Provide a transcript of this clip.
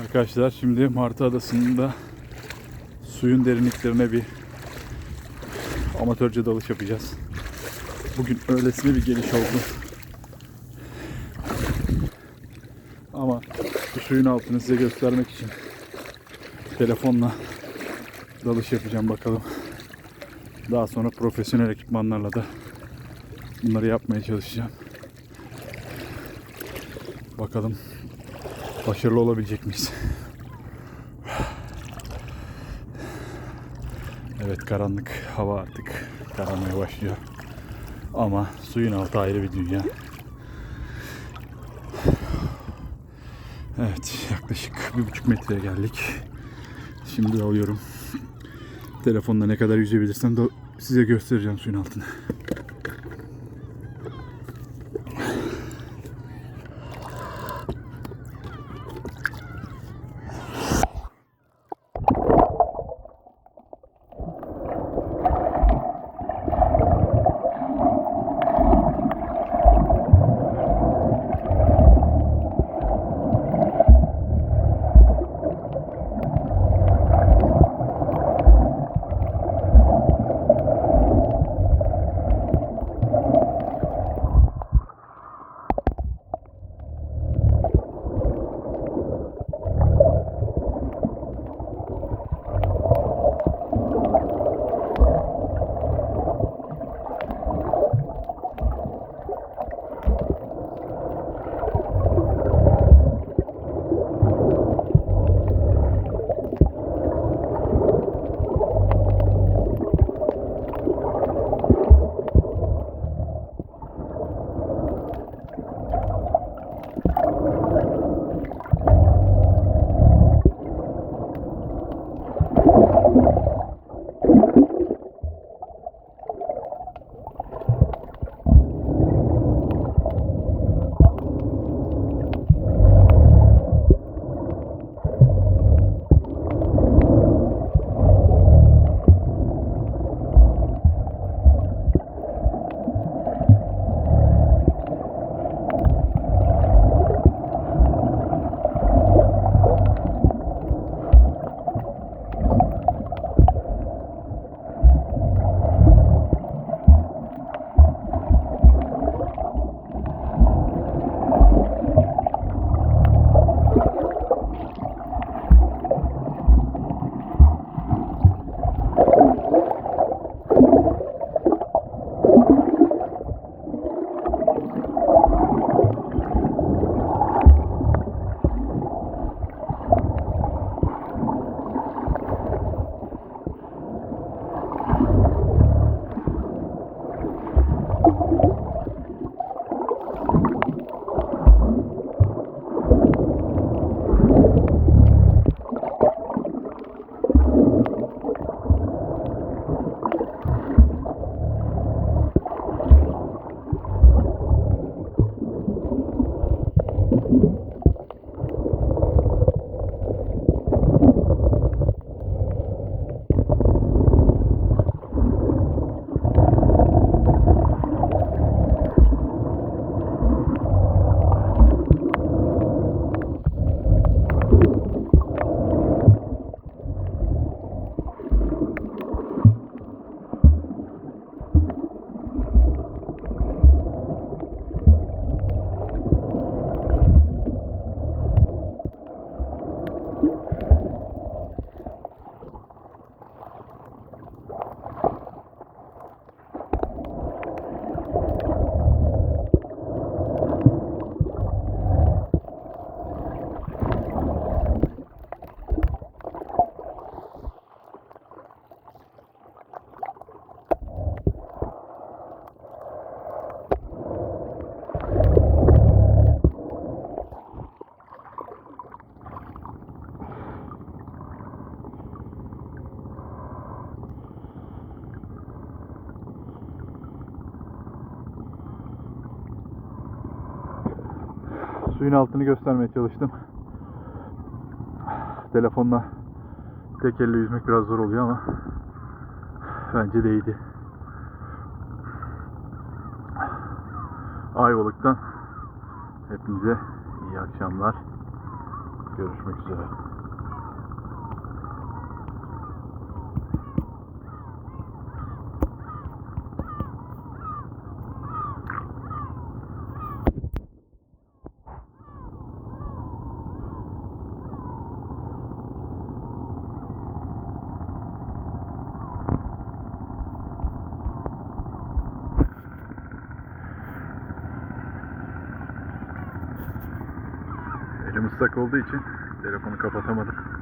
Arkadaşlar şimdi Martı Adası'nda suyun derinliklerine bir amatörce dalış yapacağız. Bugün öylesine bir geliş oldu. Ama bu suyun altını size göstermek için telefonla dalış yapacağım bakalım. Daha sonra profesyonel ekipmanlarla da bunları yapmaya çalışacağım. Bakalım başarılı olabilecek miyiz? Evet karanlık hava artık kararmaya başlıyor. Ama suyun altı ayrı bir dünya. Evet yaklaşık bir buçuk metreye geldik. Şimdi alıyorum. Telefonla ne kadar yüzebilirsem de size göstereceğim suyun altını. Suyun altını göstermeye çalıştım. Telefonla tek elle yüzmek biraz zor oluyor ama bence değdi. Ayvalık'tan hepinize iyi akşamlar. Görüşmek üzere. Islak olduğu için telefonu kapatamadım.